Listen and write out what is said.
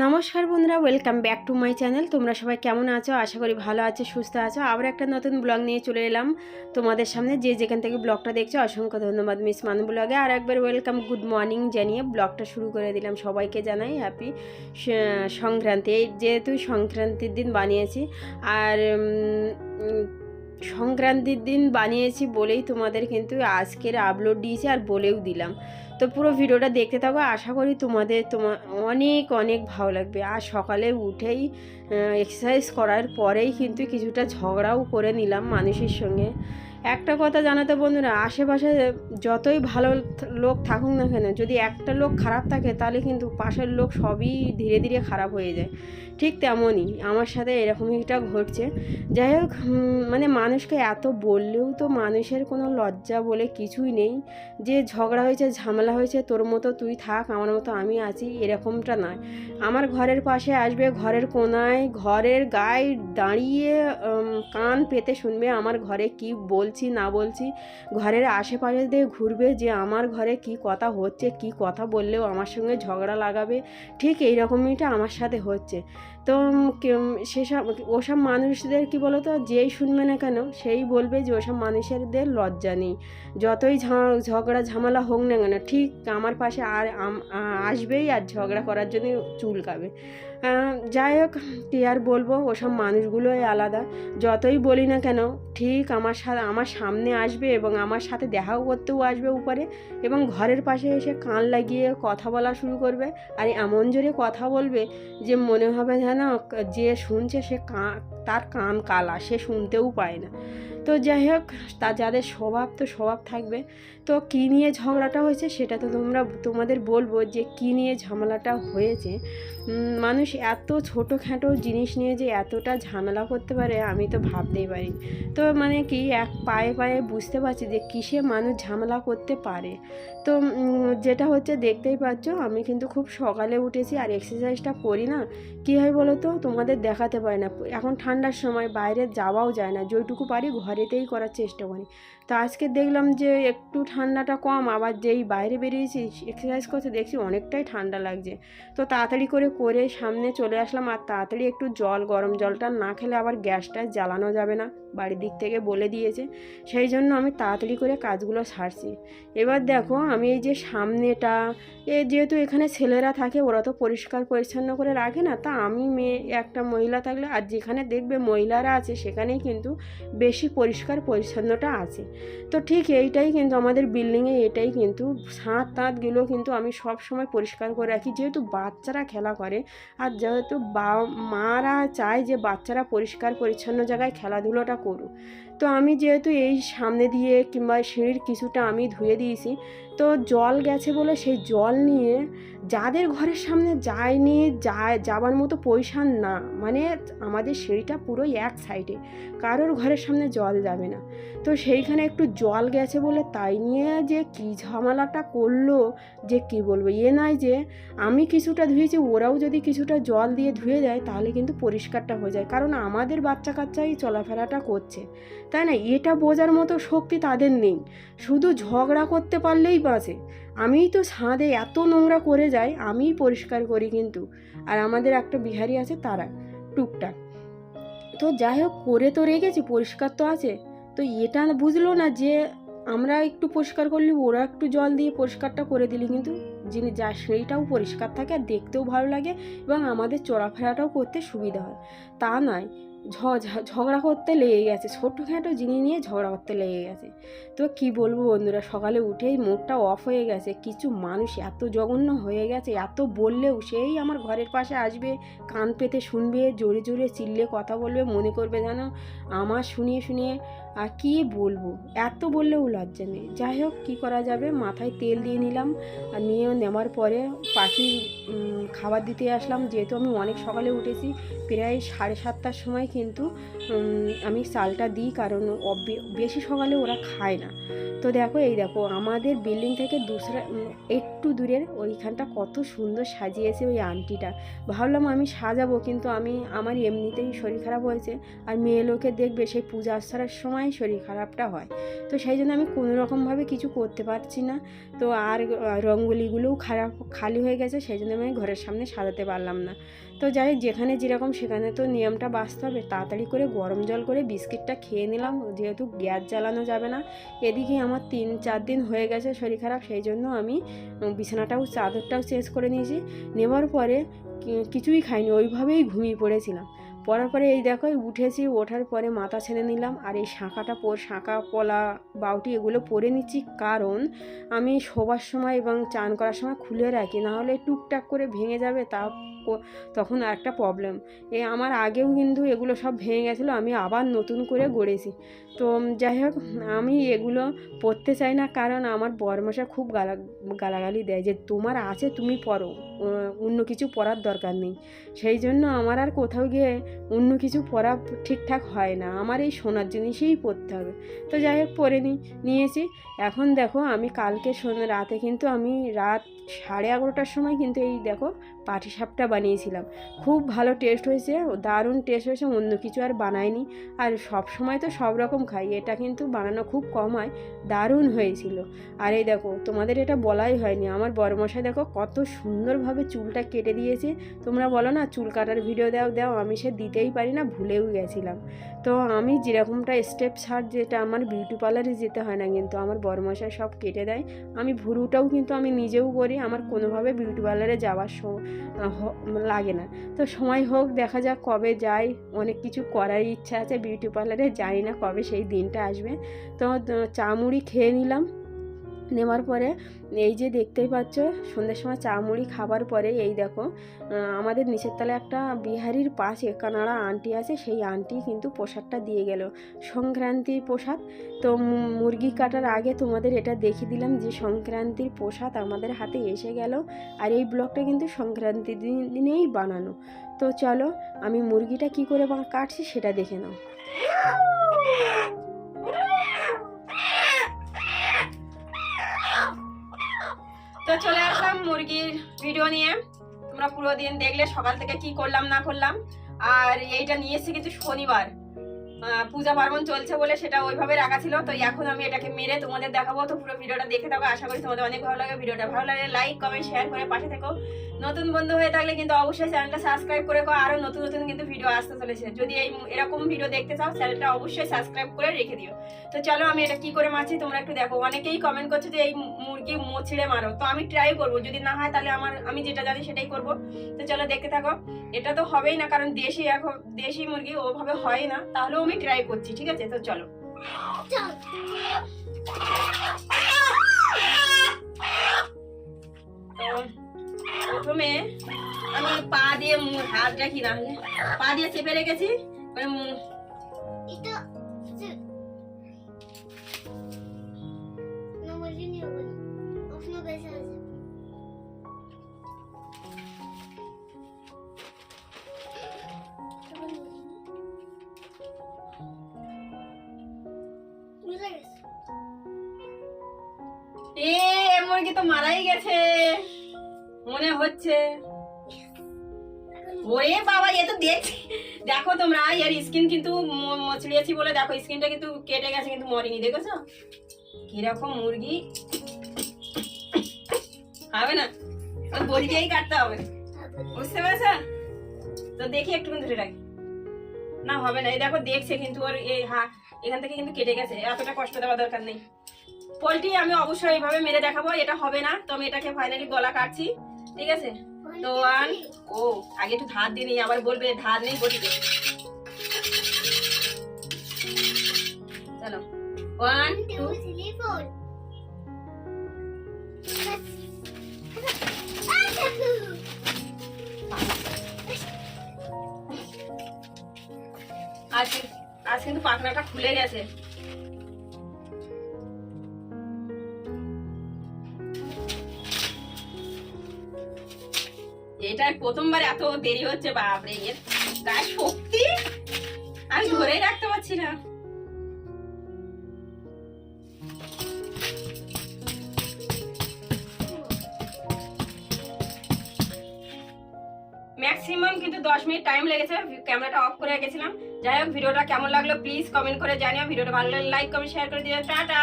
নমস্কার বন্ধুরা welcome back to my channel তোমরা সবাই কেমন আছো? আশা করি ভালো আছো, সুস্থ আছো। আবার একটা নতুন ব্লগ নিয়ে চলে এলাম। তোমাদের সামনে যে যেখান থেকে ব্লগটা দেখছ, অসংখ্য ধন্যবাদ মিস মানু ব্লগে আর একবার ওয়েলকাম গুড মর্নিং জানিয়ে ব্লগটা শুরু করে দিলাম। সবাইকে জানাই হ্যাপি সংক্রান্তি। এই যেহেতু সংক্রান্তির দিন বানিয়েছি, আর সংক্রান্তির দিন বানিয়েছি বলেই তোমাদের কিন্তু আজকের আপলোড দিয়েছি আর বলেও দিলাম। তো পুরো ভিডিওটা দেখতে থাকো, আশা করি তোমাদের তোমার অনেক অনেক ভালো লাগবে। আর সকালে উঠেই এক্সারসাইজ করার পরেই কিন্তু কিছুটা ঝগড়াও করে নিলাম মানুষের সঙ্গে। একটা কথা জানাতে বন্ধুরা, আশেপাশে যতই ভালো লোক থাকুক না কেন, যদি একটা লোক খারাপ থাকে তাহলে কিন্তু পাশের লোক সবই ধীরে ধীরে খারাপ হয়ে যায়। ঠিক তেমনই আমার সাথে এরকমইটা ঘটছে। যাই হোক মানে মানুষকে এত বললেও তো মানুষের কোনো লজ্জা বলে কিছুই নেই। যে ঝগড়া হয়েছে, ঝামেলা হয়েছে, তোর মতো তুই থাক, আমার মতো আমি আছি, এরকমটা নয়। আমার ঘরের পাশে আসবে, ঘরের কোনায়, ঘরের গায়ে দাঁড়িয়ে কান পেতে শুনবে আমার ঘরে কি বলছি, না বলছি। ঘরের আশেপাশে দিয়ে ঘুরবে যে আমার ঘরে কি কথা হচ্ছে, কি কথা বললেও আমার সঙ্গে ঝগড়া লাগাবে। ঠিক এই রকমইটা আমার সাথে হচ্ছে। তো সেসব ওসব মানুষদের কি বলো তো যেই শুনবে না কেন, সেই বলবে যে ওসব মানুষেরদের লজ্জা নেই। যতই ঝগড়া ঝামেলা হোক না কেন, ঠিক আমার পাশে আর আসবেই আর ঝগড়া করার জন্য চুলকাবে যাই হোক, কি আর বলব, ওসব মানুষগুলোই আলাদা। যতই বলি না কেন, ঠিক আমার সাথে আমার সামনে আসবে এবং আমার সাথে দেখাও করতেও আসবে উপরে এবং ঘরের পাশে এসে কান লাগিয়ে কথা বলা শুরু করবে। আর এমন জোরে কথা বলবে যে মনে হবে যেন যে শুনছে সে কান তার কান কালা, সে শুনতেও পায় না। তো যাই হোক, তা যাদের স্বভাব তো স্বভাব থাকবে। তো কী নিয়ে ঝগড়াটা হয়েছে সেটা তো তোমরা, তোমাদের বলব যে কী নিয়ে ঝামেলাটা হয়েছে। মানুষ এত ছোটোখাটো জিনিস নিয়ে যে এতটা ঝামেলা করতে পারে, আমি তো ভাবতেই পারি তো মানে কি, এক পায়ে পায়ে বুঝতে পারছি যে কিসে মানুষ ঝামেলা করতে পারে। তো যেটা হচ্ছে দেখতেই পাচ্ছ, আমি কিন্তু খুব সকালে উঠেছি আর এক্সারসাইজটা করি না। কী হয় বলো তো? তোমাদের দেখাতে পারি না। এখন ঠান্ডার সময় বাইরে যাওয়াও যায় না। যেইটুকু পারি ঘরেতেই করার চেষ্টা করি। তো আজকে দেখলাম যে একটু ঠান্ডাটা কম, আবার যেই বাইরে বেরিয়েছি এক্সারসাইজ করতে দেখছি অনেকটাই ঠান্ডা লাগছে। তো তাড়াতাড়ি করে করে সামনে চলে আসলাম, আর তাড়াতাড়ি একটু জল, গরম জলটা না খেলে আবার গ্যাসটা জ্বালানো যাবে না। বাড়ির দিক থেকে বলে দিয়েছে। সেই জন্য আমি তাড়াতাড়ি করে কাজগুলো সারছি। এবার দেখো, আমি এই যে সামনেটা, এ যেহেতু এখানে ছেলেরা থাকে, ওরা তো পরিষ্কার পরিচ্ছন্ন করে রাখে না, তা আমি মেয়ে, একটা মহিলা থাকলে আর যেখানে দেখবে মহিলারা আছে, সেখানেই কিন্তু বেশি পরিষ্কার পরিচ্ছন্নটা আছে। তো ঠিক এইটাই কিন্তু আমাদের বিল্ডিংয়ে এটাই কিন্তু সাঁত তাঁতগুলো কিন্তু আমি সব সময় পরিষ্কার করে রাখি। যেহেতু বাচ্চারা খেলা করে আর যেহেতু বা মারা চায় যে বাচ্চারা পরিষ্কার পরিচ্ছন্ন জায়গায় খেলাধুলোটা করুক। তো আমি যেহেতু এই সামনে দিয়ে কিংবা সিঁড়ির কিছুটা আমি ধুয়ে দিয়েছি, তো জল গেছে বলে সেই জল নিয়ে যাদের ঘরের সামনে যায়নি, যায়, যাবার মতো পয়সা না মানে আমাদের সিঁড়িটা পুরো এক সাইডে কারোর ঘরের সামনে জল যাবে না। তো সেইখানে একটু জল গেছে বলে তাই নিয়ে যে কী ঝামেলাটা করল, যে কি বলব, এ নয় যে আমি কিছুটা ধুয়েছি, ওরাও যদি কিছুটা জল দিয়ে ধুয়ে দেয়, তাহলে কিন্তু পরিষ্কারটা হয়ে যায়। কারণ আমাদের বাচ্চা কাচ্চাই চলাফেরাটা করছে। তাই না? এটা বোঝার মতো শক্তি তাদের নেই। শুধু ঝগড়া করতে পারলেই বাঁচে। আমি তো ছাদে এত নোংরা করে যাই আমিই পরিষ্কার করি কিন্তু। আর আমাদের একটা বিহারি আছে তারা, টুকটাক। তো যাই হোক, করে তো রেখেছি, পরিষ্কার তো আছে। তো এটা বুঝলো না যে আমরা একটু পরিষ্কার করলে, ওরা একটু জল দিয়ে পরিষ্কারটা করে দিলে কিন্তু যিনি যা সেইটাও পরিষ্কার থাকে আর দেখতেও ভালো লাগে এবং আমাদের চলাফেরাটাও করতে সুবিধা হয়। তা নয় ঝগড়া করতে লেগে গেছে। ছোটোখাটো জিনিস নিয়ে ঝগড়া করতে লেগে গেছে। তো কি বলব বন্ধুরা, সকালে উঠেই মুডটা অফ হয়ে গেছে। কিছু মানুষ এত জঘন্য হয়ে গেছে, এত বললেও সেই আমার ঘরের পাশে আসবে, কান পেতে শুনবে, জোরে জোরে চিল্লে কথা বলবে, মনে করবে যেন আমার শুনিয়ে শুনিয়ে আর কী বলব? এত বললেও লজ্জা নেই। যাই হোক, কী করা যাবে? মাথায় তেল দিয়ে নিলাম, আর নিয়ে নেওয়ার পরে পাখি খাবার দিতে আসলাম। যেহেতু আমি অনেক সকালে উঠেছি, প্রায় সাড়ে সাতটার সময় কিন্তু আমি চালটা দিই কারণ বেশি সকালে ওরা খায় না। তো দেখো, এই দেখো, আমাদের বিল্ডিং থেকে দুসরা একটু দূরের ওইখানটা কত সুন্দর সাজিয়েছে ওই আন্টিটা। ভাবলাম আমি সাজাবো, কিন্তু আমি, আমার এমনিতেই শরীর খারাপ হয়েছে আর মেয়ে লোকে দেখবে সেই পূজা আসার সময় শরীর খারাপটা হয়। তো সেই জন্য আমি কোনো রকমভাবে কিছু করতে পারছি না। তো আর রঙ্গোলিগুলোও খারাপ, খালি হয়ে গেছে, সেই জন্য আমি ঘরের সামনে সাজাতে পারলাম না। তো যাই যেখানে যেরকম, সেখানে তো নিয়মটা বাঁচতে হবে। তাড়াতাড়ি করে গরম জল করে বিস্কিটটা খেয়ে নিলাম। যেহেতু গ্যাস জ্বালানো যাবে না, এদিকে আমার তিন চার দিন হয়ে গেছে শরীর খারাপ, সেই জন্য আমি বিছানাটাও, চাদরটাও চেঞ্জ করে নিয়েছি। নেওয়ার পরে কিছুই খাইনি, ওইভাবেই ঘুমিয়ে পড়েছিলাম। পরার পরে এই দেখো উঠেছি, ওঠার পরে মাথা ছেড়ে নিলাম আর এই শাঁখাটা পর, শাঁখা পলা বাউটি এগুলো পরে নিচ্ছি। কারণ আমি শোবার সময় এবং চান করার সময় খুলে রাখি, নাহলে টুকটাক করে ভেঙে যাবে, তা তখন আর একটা প্রবলেম এ আমার আগেও কিন্তু এগুলো সব ভেঙে গেছিল, আমি আবার নতুন করে গড়েছি। তো যাই হোক, আমি এগুলো পরতে চাই না, কারণ আমার বরমশা খুব গালা, গালাগালি দেয় যে, তোমার আছে, তুমি পরো অন্য কিছু পরার দরকার নেই। সেই জন্য আমার আর কোথাও গিয়ে অন্য কিছু পরা ঠিকঠাক হয় না, আমার এই সোনার জিনিসই পরতে হবে। তো যাই হোক পরে নিই নিয়েছি। এখন দেখো, আমি কালকে রাতে কিন্তু আমি রাত সাড়ে এগারোটার সময় কিন্তু এই দেখো পাটিসাপটা বানিয়েছিলাম। খুব ভালো টেস্ট হয়েছে, দারুণ টেস্ট হয়েছে, অন্য কিছু আর বানাইনি। আর সব সময় তো সব রকম খাই, এটা কিন্তু বানানো খুব কম হয়, দারুণ হয়েছিল। আর এই দেখো, তোমাদের এটা বলাই হয়নি। আমার বড়মশাই দেখো, কত সুন্দরভাবে চুলটা কেটে দিয়েছে। তোমরা বলো না, চুল কাটার ভিডিও দাও দাও, আমি সে দিতেই পারি না, ভুলেও গেছিলাম। তো আমি যেরকমটা স্টেপ ছাড়, যেটা আমার বিউটি পার্লারে যেতে হয় না কিন্তু আমার বড়মশাই সব কেটে দেয়। আমি ভুরুটাও কিন্তু আমি নিজেও করি, আমার কোনোভাবে বিউটি পার্লারে যাওয়ার লাগে না। তো সময় হোক, দেখা যাক কবে যাই। অনেক কিছু করার ইচ্ছা আছে বিউটি পার্লারে জানি না কবে সেই দিনটা আসবে। তো চা মুড়ি খেয়ে নিলাম। নেওয়ার পরে, এই যে দেখতেই পাচ্ছ, সন্ধ্যের সময় চা মুড়ি খাবার পরে, এই দেখো আমাদের নিচের তলায় একটা বিহারির পাশে কানাড়া আন্টি আছে, সেই আন্টি কিন্তু প্রসাদটা দিয়ে গেল। সংক্রান্তির প্রসাদ। তো মুরগি কাটার আগে তোমাদের এটা দেখিয়ে দিলাম যে সংক্রান্তির প্রসাদ আমাদের হাতে এসে গেল আর এই ব্লগটা কিন্তু সংক্রান্তির দিন- দিনেই বানানো। তো চলো, আমি মুরগিটা কি করে কাটছি সেটা দেখে নাও। ভিডিও নিয়ে, তোমরা পুরো দিন দেখলে সকাল থেকে কি করলাম, না করলাম। আর এইটা নিয়ে এসেছি কিন্তু শনিবার। পূজা পার্বণ চলছে বলে সেটা ওইভাবে রাখা ছিল, তো এখন আমি এটাকে মেরে তোমাদের দেখাবো। তো পুরো ভিডিওটা দেখে থাকো, আশা করি তোমাদের অনেক ভালো লাগে। ভিডিওটা ভালো লাগে লাইক কমেন্ট শেয়ার করে পাশে থেকো। নতুন বন্ধু হয়ে থাকলে কিন্তু অবশ্যই চ্যানেলটা সাবস্ক্রাইব করে কো আরও নতুন নতুন কিন্তু ভিডিও আসতে চলেছে। যদি এই এরকম ভিডিও দেখতে চাও চ্যানেলটা অবশ্যই সাবস্ক্রাইব করে রেখে দিও। তো চলো আমি এটা কি করে মারছি, তোমরা একটু দেখো। অনেকেই কমেন্ট করছে যে এই মুরগি মোছড়ে মারো। তো আমি ট্রাই করব। যদি না হয় তাহলে আমার, আমি যেটা জানি সেটাই করব। তো চলো দেখতে থাকো। এটা তো হবেই না, কারণ দেশি এখন, দেশি মুরগি ওভাবে হয় না। তাহলেও আমি ট্রাই করছি, ঠিক আছে? তো চলো। প্রথমে আমি পা দিয়ে হাত রাখি না পা দিয়ে চেপে রেখেছি? মানে এ মুরগি তো মারাই গেছে। মনে হচ্ছে। বাবা, এ তো দেখো। তোমরা স্কিন কিন্তু বলে দেখো কিন্তু কেটে গেছে, কিন্তু দেখেছ? মুরগি। হবে না? দিয়েই কাটতে হবে। বুঝতে তো দেখি একটু ধরে রাখি। না, হবে না। এই দেখো, দেখছে কিন্তু ওর এই হা এখান থেকে কিন্তু কেটে গেছে, এতটা কষ্ট দেওয়া দরকার নেই। পোলট্রি আমি অবশ্যই এইভাবে মেরে দেখাবো, এটা হবে না। তো আমি এটাকে ফাইনালি গলা কাটছি, ঠিক আছে? তো ওয়ান ও, আগে একটু ধার দিয়ে নিই, আবার বলবে ধার নেই বটিতে। চলো ওয়ান টু টেলিফোন আজ কিন্তু পাখনাটা খুলে গেছে। এটা প্রথমবার এত দেরি হচ্ছে, বাপরে। এর গায়ে শক্তি? আমি ধরেই রাখতে পারছি না। ম্যাক্সিমাম কিন্তু দশ মিনিট টাইম লেগেছে, ক্যামেরাটা অফ করে রেখেছিলাম। যাই হোক, ভিডিওটা কেমন লাগল প্লিজ কমেন্ট করে জানিও। ভিডিওটা ভালো লাগলে লাইক কমেন্ট শেয়ার করে দিও। টাটা!